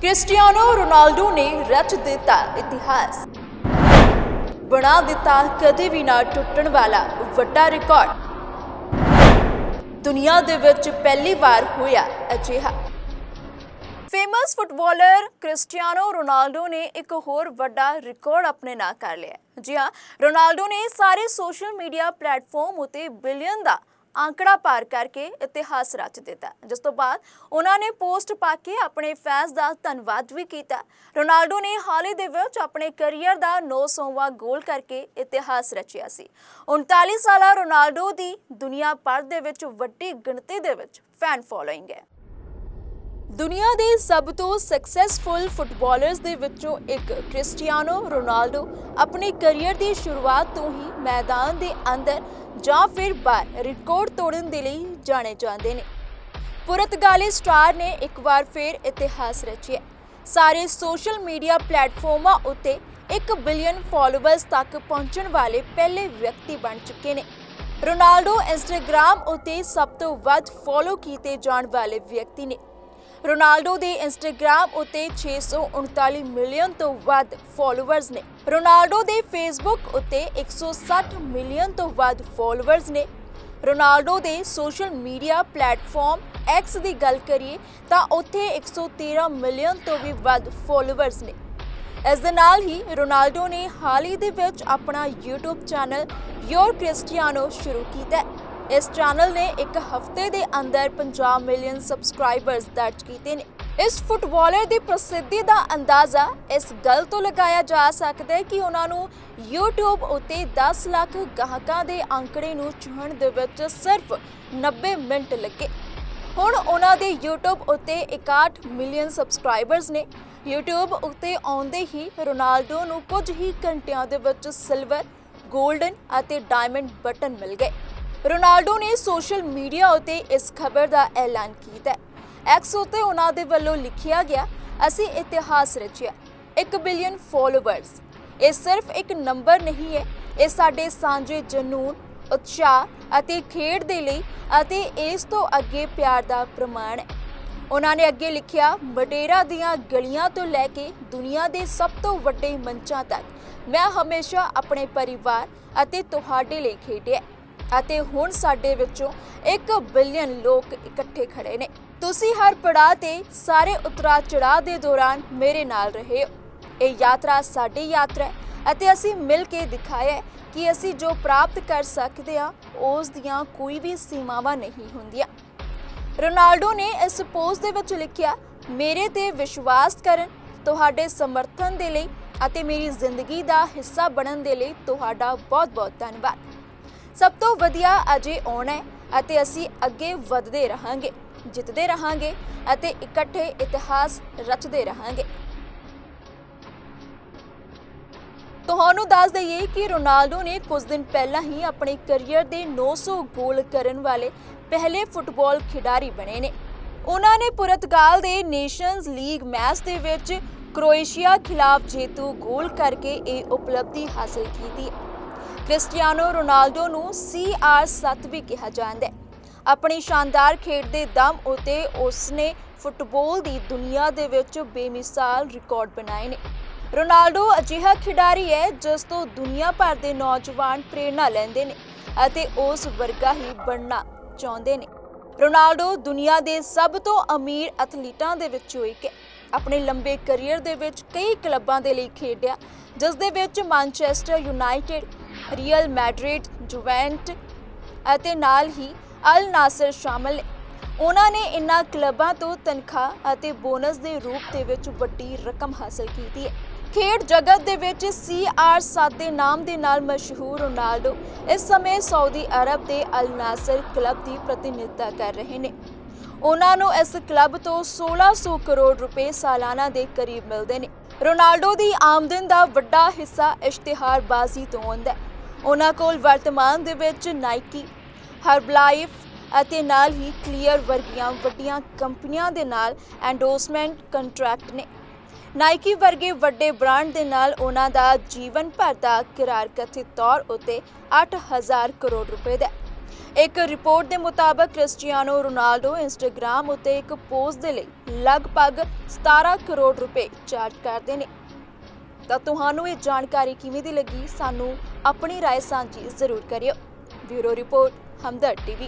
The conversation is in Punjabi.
ਕ੍ਰਿਸਟੀਆਨੋ ਰੋਨਾਲਡੋ ਨੇ ਰਚ ਦਿੱਤਾ ਇਤਿਹਾਸ। ਬਣਾ ਦਿੱਤਾ ਕਦੇ ਵੀ ਨਾ ਟੁੱਟਣ ਵਾਲਾ ਵੱਡਾ ਰਿਕਾਰਡ। ਦੁਨੀਆ ਦੇ ਵਿੱਚ ਪਹਿਲੀ ਵਾਰ ਹੋਇਆ ਅਜਿਹਾ। ਫੇਮਸ ਫੁੱਟਬਾਲਰ ਕ੍ਰਿਸਟੀਆਨੋ ਰੋਨਾਲਡੋ ਨੇ ਇੱਕ ਹੋਰ ਵੱਡਾ ਰਿਕਾਰਡ ਆਪਣੇ ਨਾਂ ਕਰ ਲਿਆ। ਹੈ। ਜੀ ਹਾਂ ਰੋਨਾਲਡੋ ਨੇ ਸਾਰੇ ਸੋਸ਼ਲ ਮੀਡੀਆ ਪਲੇਟਫਾਰਮ ਉਤੇ ਬਿਲੀਅਨ ਦਾ ਆંકੜਾ ਪਾਰ ਕਰਕੇ ਇਤਿਹਾਸ ਰਚ ਦਿੱਤਾ। ਜਿਸ ਤੋਂ ਬਾਅਦ ਉਹਨਾਂ ਨੇ ਪੋਸਟ ਪਾ ਕੇ ਆਪਣੇ ਫੈਨਸ ਦਾ ਧੰਨਵਾਦ ਵੀ ਕੀਤਾ। ਰੋਨਾਲਡੋ ਨੇ ਹਾਲ ਹੀ ਦੇ ਵਿੱਚ ਆਪਣੇ ਕੈਰੀਅਰ ਦਾ 900ਵਾਂ ਗੋਲ ਕਰਕੇ ਇਤਿਹਾਸ ਰਚਿਆ ਸੀ। 39 ਸਾਲਾ ਰੋਨਾਲਡੋ ਦੀ ਦੁਨੀਆ ਭਰ ਦੇ ਵਿੱਚ ਵੱਡੀ ਗਿਣਤੀ ਦੇ ਵਿੱਚ ਫੈਨ ਫੋਲੋਇੰਗ ਹੈ। ਦੁਨੀਆ ਦੇ ਸਭ ਤੋਂ ਸਕਸੈਸਫੁਲ ਫੁੱਟਬਾਲਰਸ ਦੇ ਵਿੱਚੋਂ ਇੱਕ ਕ੍ਰਿਸਟੀਆਨੋ ਰੋਨਾਲਡੋ ਆਪਣੇ ਕੈਰੀਅਰ ਦੀ ਸ਼ੁਰੂਆਤ ਤੋਂ ਹੀ ਮੈਦਾਨ ਦੇ ਅੰਦਰ ਜਾਂ ਫਿਰ ਬਾਹਰ ਰਿਕਾਰਡ ਤੋੜਨ ਦੇ ਲਈ ਜਾਣੇ ਜਾਂਦੇ ਨੇ। ਪੁਰਤਗਾਲੀ ਸਟਾਰ ਨੇ ਇੱਕ ਵਾਰ ਫਿਰ ਇਤਿਹਾਸ ਰਚਿਆ। ਸਾਰੇ ਸੋਸ਼ਲ ਮੀਡੀਆ ਪਲੇਟਫਾਰਮਾਂ ਉੱਤੇ 1 ਬਿਲੀਅਨ ਫਾਲੋਅਰਸ ਤੱਕ ਪਹੁੰਚਣ ਵਾਲੇ ਪਹਿਲੇ ਵਿਅਕਤੀ ਬਣ ਚੁੱਕੇ ਨੇ। ਰੋਨਾਲਡੋ ਇੰਸਟਾਗ੍ਰam ਉੱਤੇ ਸਭ ਤੋਂ ਵੱਧ ਫੋਲੋ ਕੀਤੇ ਜਾਣ ਵਾਲੇ ਵਿਅਕਤੀ ਨੇ। ਰੋਨਾਲਡੋ ਦੇ ਇੰਸਟਾਗ੍ਰam ਉਤੇ 639 ਮਿਲੀਅਨ ਤੋਂ ਵੱਧ ਫਾਲੋਅਰਸ ਨੇ। ਰੋਨਾਲਡੋ ਦੇ ਫੇਸਬੁੱਕ ਉਤੇ 160 ਮਿਲੀਅਨ ਤੋਂ ਵੱਧ ਫਾਲੋਅਰਸ ਨੇ। ਰੋਨਾਲਡੋ ਦੇ ਸੋਸ਼ਲ ਮੀਡੀਆ ਪਲੇਟਫਾਰਮ X ਦੀ ਗੱਲ ਕਰੀਏ ਤਾਂ ਉੱਥੇ 113 ਮਿਲੀਅਨ ਤੋਂ ਵੀ ਵੱਧ ਫਾਲੋਅਰਸ ਨੇ। ਇਸ ਦੇ ਨਾਲ ਹੀ ਰੋਨਾਲਡੋ ਨੇ ਹਾਲ ਹੀ ਦੇ ਵਿੱਚ ਆਪਣਾ YouTube ਚੈਨਲ ਯੋਰ ਕ੍ਰਿਸਟੀਆਨੋ ਸ਼ੁਰੂ ਕੀਤਾ ਹੈ। ਇਸ ਚੈਨਲ ਨੇ ਇੱਕ ਹਫ਼ਤੇ ਦੇ ਅੰਦਰ 50 ਮਿਲੀਅਨ ਸਬਸਕ੍ਰਾਈਬਰਸ ਦਰਜ ਕੀਤੇ ਨੇ। ਇਸ ਫੁੱਟਬਾਲਰ ਦੀ ਪ੍ਰਸਿੱਧੀ ਦਾ ਅੰਦਾਜ਼ਾ ਇਸ ਗੱਲ ਤੋਂ ਲਗਾਇਆ ਜਾ ਸਕਦਾ ਹੈ ਕਿ ਉਹਨਾਂ ਨੂੰ YouTube ਉੱਤੇ 10 ਲੱਖ ਗਾਹਕਾਂ ਦੇ ਅੰਕੜੇ ਨੂੰ ਛੂਹਣ ਦੇ ਵਿੱਚ ਸਿਰਫ 90 ਮਿੰਟ ਲੱਗੇ। ਹੁਣ ਉਹਨਾਂ ਦੇ YouTube ਉੱਤੇ 61 ਮਿਲੀਅਨ ਸਬਸਕ੍ਰਾਈਬਰਸ ਨੇ। YouTube ਉੱਤੇ ਆਉਂਦੇ ਹੀ ਰੋਨਾਲਡੋ ਨੂੰ ਕੁਝ ਹੀ ਘੰਟਿਆਂ ਦੇ ਵਿੱਚ ਸਿਲਵਰ 골ਡਨ ਅਤੇ ਡਾਇਮੰਡ ਬਟਨ ਮਿਲ ਗਏ। ਰੋਨਾਲਡੋ ਨੇ ਸੋਸ਼ਲ ਮੀਡੀਆ ਉਤੇ ਇਸ ਖਬਰ ਦਾ ਐਲਾਨ ਕੀਤਾ ਐਕਸ ਉਤੇ ਉਹਨਾਂ ਦੇ ਵੱਲੋਂ ਲਿਖਿਆ ਗਿਆ, ਅਸੀਂ ਇਤਿਹਾਸ ਰਚਿਆ 1 ਬਿਲੀਅਨ ਫਾਲੋਅਰਸ ਇਹ ਸਿਰਫ ਇੱਕ ਨੰਬਰ ਨਹੀਂ ਹੈ। ਇਹ ਸਾਡੇ ਸਾਂਝੇ ਜਨੂਨ, ਉਤਸ਼ਾਹ ਅਤੇ ਖੇਡ ਦੇ ਲਈ ਅਤੇ ਇਸ ਤੋਂ ਅੱਗੇ ਪਿਆਰ ਦਾ ਪ੍ਰਮਾਣ ਹੈ। ਉਹਨਾਂ ਨੇ ਅੱਗੇ ਲਿਖਿਆ ਮਟੇਰਾ ਦੀਆਂ ਗਲੀਆਂ ਤੋਂ ਲੈ ਕੇ ਦੁਨੀਆ ਦੇ ਸਭ ਤੋਂ ਵੱਡੇ ਮੰਚਾਂ ਤੱਕ ਮੈਂ ਹਮੇਸ਼ਾ ਆਪਣੇ ਪਰਿਵਾਰ ਅਤੇ ਤੁਹਾਡੇ ਲਈ ਖੇਡਿਆ। ਅਤੇ ਹੁਣ ਸਾਡੇ ਵਿੱਚੋਂ 1 ਬਿਲੀਅਨ ਲੋਕ ਇਕੱਠੇ ਖੜੇ ਨੇ। ਤੁਸੀਂ ਹਰ ਪੜਾਅ ਤੇ ਸਾਰੇ ਉਤਰਾ ਚੜਾਅ ਦੇ ਦੌਰਾਨ ਮੇਰੇ ਨਾਲ ਰਹੇ ਹੋ। ਇਹ ਯਾਤਰਾ ਸਾਡੀ ਯਾਤਰਾ ਹੈ ਅਤੇ ਅਸੀਂ ਮਿਲ ਕੇ ਦਿਖਾਇਆ ਕਿ ਅਸੀਂ ਜੋ ਪ੍ਰਾਪਤ ਕਰ ਸਕਦੇ ਹਾਂ, ਉਸ ਦੀਆਂ ਕੋਈ ਵੀ ਸੀਮਾਵਾਂ ਨਹੀਂ ਹੁੰਦੀਆਂ। ਰੋਨਾਲਡੋ ਨੇ ਇਸ ਪੋਸਟ ਦੇ ਵਿੱਚ ਲਿਖਿਆ, ਮੇਰੇ ਤੇ ਵਿਸ਼ਵਾਸ ਕਰਨ, ਤੁਹਾਡੇ ਸਮਰਥਨ ਦੇ ਲਈ ਅਤੇ ਮੇਰੀ ਜ਼ਿੰਦਗੀ ਦਾ ਹਿੱਸਾ ਬਣਨ ਦੇ ਲਈ ਤੁਹਾਡਾ ਬਹੁਤ-ਬਹੁਤ ਧੰਨਵਾਦ। ਸਭ ਤੋਂ ਵਧੀਆ ਅਜੇ ਆਉਣਾ ਹੈ ਅਤੇ ਅਸੀਂ ਅੱਗੇ ਵਧਦੇ ਰਹਾਂਗੇ, ਜਿੱਤਦੇ ਰਹਾਂਗੇ ਅਤੇ ਇਕੱਠੇ ਇਤਿਹਾਸ ਰਚਦੇ ਰਹਾਂਗੇ। ਤੁਹਾਨੂੰ ਦੱਸ ਦਈਏ ਕਿ ਰੋਨਾਲਡੋ ਨੇ ਕੁਝ ਦਿਨ ਪਹਿਲਾਂ ਹੀ ਆਪਣੇ ਕੈਰੀਅਰ ਦੇ 900 ਗੋਲ ਕਰਨ ਵਾਲੇ ਪਹਿਲੇ ਫੁੱਟਬਾਲ ਖਿਡਾਰੀ ਬਣੇ ਨੇ। ਉਹਨਾਂ ਨੇ ਪੁਰਤਗਾਲ ਦੇ ਨੇਸ਼ਨਜ਼ ਲੀਗ ਮੈਚ ਦੇ ਵਿੱਚ ਕ੍ਰੋਏਸ਼ੀਆ ਖਿਲਾਫ ਜੇਤੂ ਗੋਲ ਕਰਕੇ ਇਹ ਉਪਲਬਧੀ ਹਾਸਲ ਕੀਤੀ ਕ੍ਰਿਸਟੀਆਨੋ ਰੋਨਾਲਡੋ ਨੂੰ CR7 ਵੀ ਕਿਹਾ ਜਾਂਦਾ ਹੈ। ਆਪਣੀ ਸ਼ਾਨਦਾਰ ਖੇਡ ਦੇ ਦਮ ਉਤੇ ਉਸਨੇ ਫੁੱਟਬਾਲ ਦੀ ਦੁਨੀਆ ਦੇ ਵਿੱਚ ਬੇਮਿਸਾਲ ਰਿਕਾਰਡ ਬਣਾਏ ਨੇ। ਰੋਨਾਲਡੋ ਅਜਿਹਾ ਖਿਡਾਰੀ ਹੈ ਜਿਸ ਤੋਂ ਦੁਨੀਆ ਭਰ ਦੇ ਨੌਜਵਾਨ ਪ੍ਰੇਰਣਾ ਲੈਂਦੇ ਨੇ ਅਤੇ ਉਸ ਵਰਗਾ ਹੀ ਬਣਨਾ ਚਾਹੁੰਦੇ ਨੇ। ਰੋਨਾਲਡੋ ਦੁਨੀਆ ਦੇ ਸਭ ਤੋਂ ਅਮੀਰ ਐਥਲੀਟਾਂ ਦੇ ਵਿੱਚੋਂ ਇੱਕ ਹੈ। ਆਪਣੇ ਲੰਬੇ ਕੈਰੀਅਰ ਦੇ ਵਿੱਚ ਕਈ ਕਲੱਬਾਂ ਦੇ ਲਈ ਖੇਡਿਆ ਜਿਸ ਦੇ ਵਿੱਚ Manchester United Real Madrid Juventus ਅਤੇ ਨਾਲ ਹੀ ਅਲ ਨਾਸਰ ਸ਼ਾਮਲ ਨੇ। ਉਹਨਾਂ ਨੇ ਇਨ੍ਹਾਂ ਕਲੱਬਾਂ ਤੋਂ ਤਨਖਾਹ ਅਤੇ ਬੋਨਸ ਦੇ ਰੂਪ ਦੇ ਵਿੱਚ ਵੱਡੀ ਰਕਮ ਹਾਸਲ ਕੀਤੀ ਹੈ। ਖੇਡ ਜਗਤ ਦੇ ਵਿੱਚ CR7 ਦੇ ਨਾਮ ਦੇ ਨਾਲ ਮਸ਼ਹੂਰ ਰੋਨਾਲਡੋ ਇਸ ਸਮੇਂ ਸਾਊਦੀ ਅਰਬ ਦੇ ਅਲ ਨਾਸਰ ਕਲੱਬ ਦੀ ਪ੍ਰਤੀਨਿਧਤਾ ਕਰ ਰਹੇ ਨੇ। ਉਹਨਾਂ ਨੂੰ ਇਸ ਕਲੱਬ ਤੋਂ 1600 ਕਰੋੜ ਰੁਪਏ ਸਾਲਾਨਾ ਦੇ ਕਰੀਬ ਮਿਲਦੇ ਨੇ। ਰੋਨਾਲਡੋ ਦੀ ਆਮਦਨ ਦਾ ਵੱਡਾ ਹਿੱਸਾ ਇਸ਼ਤਿਹਾਰਬਾਜ਼ੀ ਤੋਂ ਆਉਂਦਾ ਹੈ। ਉਹਨਾਂ ਕੋਲ ਵਰਤਮਾਨ ਦੇ ਵਿੱਚ ਨਾਈਕੀ ਹਰਬਲਾਈਫ ਅਤੇ ਨਾਲ ਹੀ ਕਲੀਅਰ ਵਰਗੀਆਂ ਵੱਡੀਆਂ ਕੰਪਨੀਆਂ ਦੇ ਨਾਲ ਐਂਡੋਸਮੈਂਟ ਕੰਟਰੈਕਟ ਨੇ। ਨਾਈਕੀ ਵਰਗੇ ਵੱਡੇ ਬ੍ਰਾਂਡ ਦੇ ਨਾਲ ਉਹਨਾਂ ਦਾ ਜੀਵਨ ਭਰ ਦਾ ਕਿਰਾਰ ਕਥਿਤ ਤੌਰ ਉਤੇ 8000 ਕਰੋੜ ਰੁਪਏ ਦਾ ਇੱਕ ਰਿਪੋਰਟ ਦੇ ਮੁਤਾਬਕ ਕ੍ਰਿਸਟੀਆਨੋ ਰੋਨਾਲਡੋ ਇੰਸਟਾਗ੍ਰam ਉੱਤੇ ਇੱਕ ਪੋਸਟ ਦੇ ਲਈ ਲਗਭਗ 17 ਕਰੋੜ ਰੁਪਏ ਚਾਰਜ ਕਰਦੇ ਨੇ। ਤਾਂ ਤੁਹਾਨੂੰ ਇਹ ਜਾਣਕਾਰੀ ਕਿਵੇਂ ਦੀ ਲੱਗੀ ਸਾਨੂੰ ਆਪਣੀ رائے ਸਾਂਝੀ ਜ਼ਰੂਰ ਕਰਿਓ ਬਿਊਰੋ ਰਿਪੋਰਟ ਹਮਦਰਦ ਟੀਵੀ